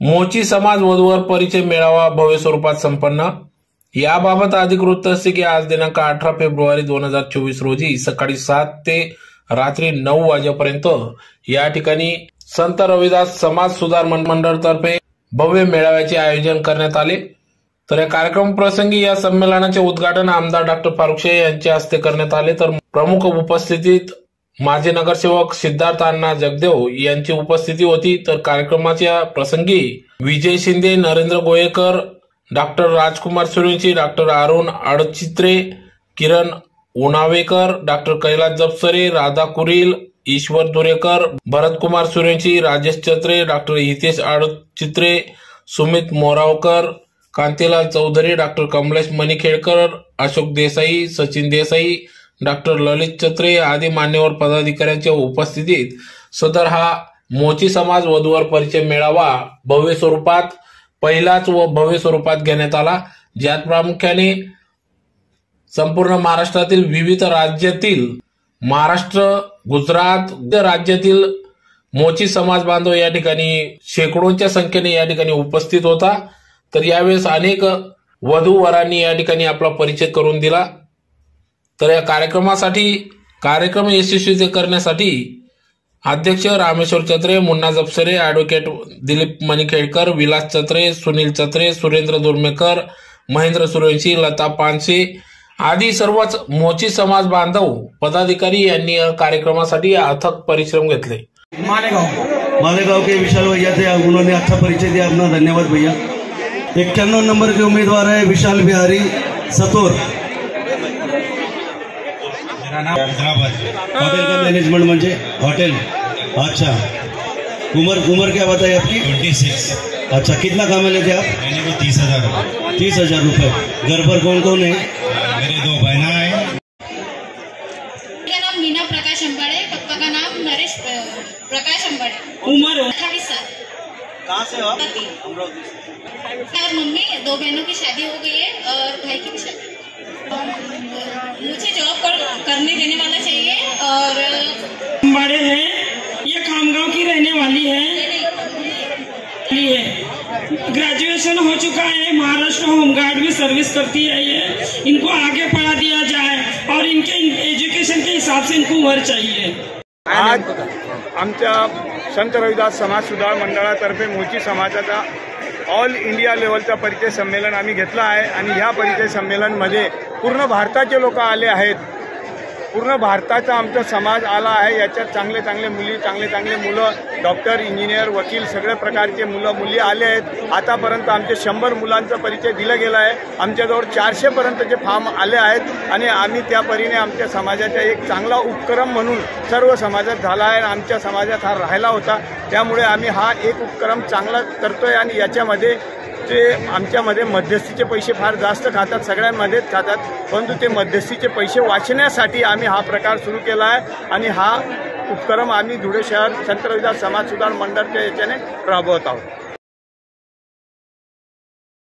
मोची समाज वधूवर परिचय मेळावा भव्य स्वरूपात संपन्न. याबाबत अधिक वृत्त असे की आज दिनांक अठरा फेब्रुवारी दोन हजार चोवीस रोजी सकाळी सात ते रात्री नऊ वाजेपर्यंत या ठिकाणी संत रविदास समाज सुधार मंडळतर्फे भव्य मेळाव्याचे आयोजन करण्यात आले. तर या कार्यक्रम प्रसंगी या संमेलनाचे उद्घाटन आमदार डॉक्टर फारुख यांच्या हस्ते करण्यात आले. तर प्रमुख उपस्थितीत माजी नगरसेवक सिद्धार्थ अण्णा जगदेव यांची उपस्थिती होती. तर कार्यक्रमाच्या प्रसंगी Vijay Shinde Narendra Goyekar doctor Rajkumar Suryavanshi doctor Arun Adchitre Kiran Unavekar doctor Kailas Japsare Radha Kuril Ishwar Durekar Bharatkumar Suryavanshi Rajesh Chatre doctor Hitesh Adchitre Sumit Moravkar Kantilal Chaudhari doctor Kamlesh Manikhedkar Ashok Desai Sachin Desai doctor Lalit Chatre आदी मान्यवर पदाधिकाऱ्यांच्या उपस्थितीत सदर हा मोची समाज वधूवर परिचय मेळावा भव्य स्वरूपात पहिलाच व भव्य स्वरूपात घेण्यात आला ज्यात प्रामुख्याने संपूर्ण महाराष्ट्रातील विविध राज्यातील महाराष्ट्र गुजरात राज्यातील मोची समाज बांधव या ठिकाणी शेकडोंच्या संख्येने या ठिकाणी उपस्थित होता. तर यावेळेस अनेक वधू वरांनी या ठिकाणी आपला परिचय करून दिला. तर या कार्यक्रमासाठी कार्यक्रम यशस्वी करण्यासाठी अध्यक्ष रामेश्वर चत्रे मुन्ना जपसरे ॲडव्होकेट दिलीप मणिखेडकर विलास चत्रे सुनील चत्रे सुरेंद्र दुर्मेकर महेंद्र सूर्यवंशी लता पानसे आदी सर्वच मोची समाज बांधव पदाधिकारी यांनी या कार्यक्रमासाठी अथक परिश्रम घेतले. मालेगाव. के विशाल भैया थे उन्होंने अच्छा परिचय दिया अपना धन्यवाद भैया. एक्क्याण्णव नंबर के उम्मीदवार है विशाल बिहारी सतोर. हैदराबाद। होटल का मैनेजमेंट म्हणजे हॉटेल अच्छा. उम्र उम्र क्या बताई आपकी? ट्वेंटी सिक्स अच्छा कितना कमा लेते आप? मैंने को तीस हज़ार तीस हज़ार रुपये। घर पर कौन कौन है? मेरे दो बहना है। मेरा नाम मीना प्रकाश अंबाड़े पप्पा का नाम नरेश प्रकाश अंबाड़े। उम्र? साल। कहाँ से हो मम्मी दो बहनों की शादी हो गई है और भाई की भी शादी। मुझे कर, देने वाला चाहिए और बड़े हैं ये खामगांव की रहने वाली है। है ग्रेजुएशन हो चुका है महाराष्ट्र होमगार्ड में सर्विस करती है ये। इनको आगे पढ़ा दिया जाए और इनके एजुकेशन के हिसाब से इनको वर चाहिए। आज आमच्या संत रविदास समाज सुधार मंडळातर्फे मोची समाजाचा ऑल इंडिया लेवल लेवलचा परिचय संमेलन आम्ही घेतला आहे आणि ह्या परिचय संमेलनमध्ये पूर्ण भारताचे लोक आले आहेत. पूर्ण भारताचा आमचा समाज आला आहे. याच्यात चांगले चांगले मुली चांगले चांगले मुलं डॉक्टर इंजिनियर वकील सगळ्या प्रकारचे मुलं मुली आले आहेत. आतापर्यंत आमचे शंभर मुलांचा परिचय दिला गेला आहे. आमच्याजवळ चारशेपर्यंतचे फॉर्म आले आहेत आणि आम्ही त्या परीने आमच्या समाजाचा एक चांगला उपक्रम म्हणून सर्व समाजात झाला आहे आणि आमच्या समाजात हा राहिला होता. त्यामुळे आम्ही हा एक उपक्रम चांगला करतो आहे आणि याच्यामध्ये ते आमच्यामध्ये मध्यस्थीचे पैसे फार जास्त खातात सगळ्यांमध्येच खातात. परंतु ते मध्यस्थीचे पैसे वाचण्यासाठी आम्ही हा प्रकार सुरू केला आहे आणि हा उपक्रम आम्ही धुळे शहर संत रविदास समाज सुधार मंडळच्या याच्याने राबवत आहोत.